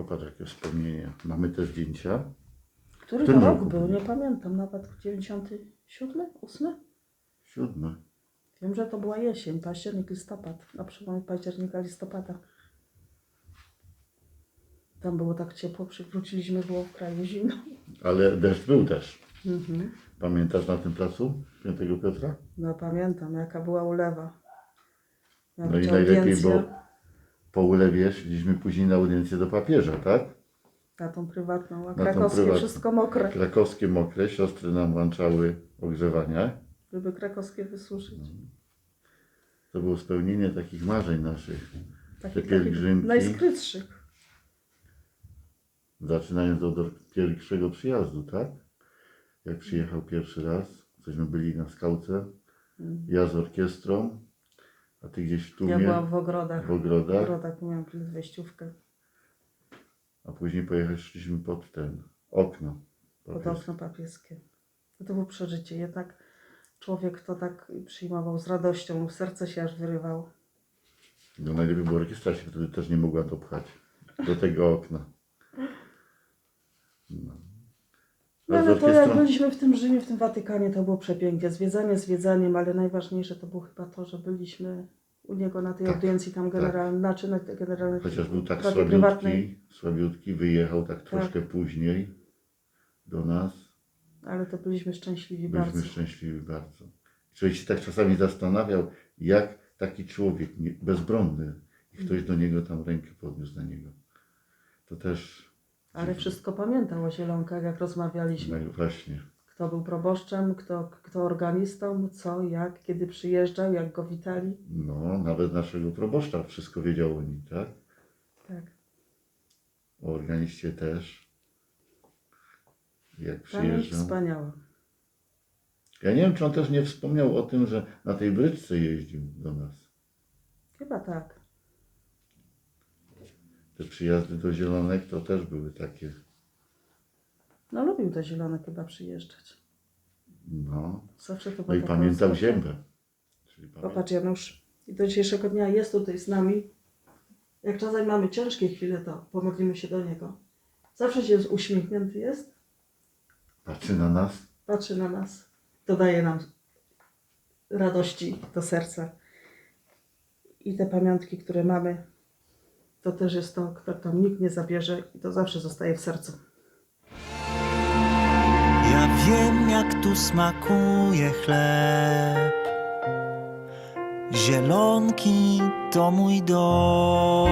Popatrz, jakie wspomnienia. Mamy te zdjęcia. Który Którym to rok roku był? Nie pamiętam. Nawet 97, 8? Siódme. Wiem, że to była jesień, październik, listopad. Na przełomie października, listopada. Tam było tak ciepło, przywróciliśmy, było w kraju zimno. Ale deszcz był też. Mhm. Pamiętasz na tym placu Świętego Piotra? No pamiętam, jaka była ulewa. Miała No i najlepiej, bo po ulewie szliśmy później na audiencję do papieża, tak? Na tą prywatną, a tą krakowskie prywatną. wszystko mokre. Krakowskie mokre, siostry nam włączały ogrzewania. Żeby krakowskie wysuszyć. To było spełnienie takich marzeń naszych. Takich, pielgrzymki. najskrytszych. Zaczynając od pierwszego przyjazdu, tak? Jak przyjechał pierwszy raz, cośmy byli na skałce, ja z orkiestrą, a ty gdzieś w Ja byłam w ogrodach. w W ogrodach, ogrodach miałam wejściówkę. a później pojechaliśmy pod ten okno. pod okno papieskie. No to było przeżycie. Jednak człowiek to tak przyjmował z radością, serce się aż wyrywało. No najlepiej, bo orkiestra się wtedy też nie mogła dopchać do tego okna. No. No ale to jak byliśmy w tym Rzymie, w tym Watykanie, to było przepięknie. Zwiedzanie zwiedzaniem, ale najważniejsze to było chyba to, że byliśmy u niego na tej Tak, audiencji tam generalnej, znaczy na generalnej Chociaż był tak prawie prywatnej, słabiutki, słabiutki, wyjechał tak troszkę później do nas. ale to byliśmy szczęśliwi Byliśmy bardzo. szczęśliwi bardzo. Człowiek się tak czasami zastanawiał, jak taki człowiek bezbronny i ktoś do niego tam rękę podniósł na niego. To też Ale wszystko pamiętał o Zielonkach, jak rozmawialiśmy. no, właśnie. Kto był proboszczem, kto, kto organistą, co, jak, kiedy przyjeżdżał, jak go witali. No, nawet naszego proboszcza wszystko wiedział o nim, tak? Tak. O organiście też. Jak Pamięć przyjeżdżał. wspaniała. Ja nie wiem, czy on też nie wspomniał o tym, że na tej bryczce jeździł do nas. Chyba tak. Te przyjazdy do Zielonek to też były takie, No lubił do Zielonek chyba przyjeżdżać. no. Zawsze to No i pamiętał ziębę. Czyli pamię... Popatrz Janusz, i do dzisiejszego dnia jest tutaj z nami. Jak czasami mamy ciężkie chwile, to pomodlimy się do Niego. Zawsze się uśmiechnięty jest, Patrzy na nas. patrzy na nas, dodaje nam radości do serca. I te pamiątki, które mamy, to też jest to, które tam nikt nie zabierze i to zawsze zostaje w sercu. Ja wiem, jak tu smakuje chleb. Zielonki to mój dom.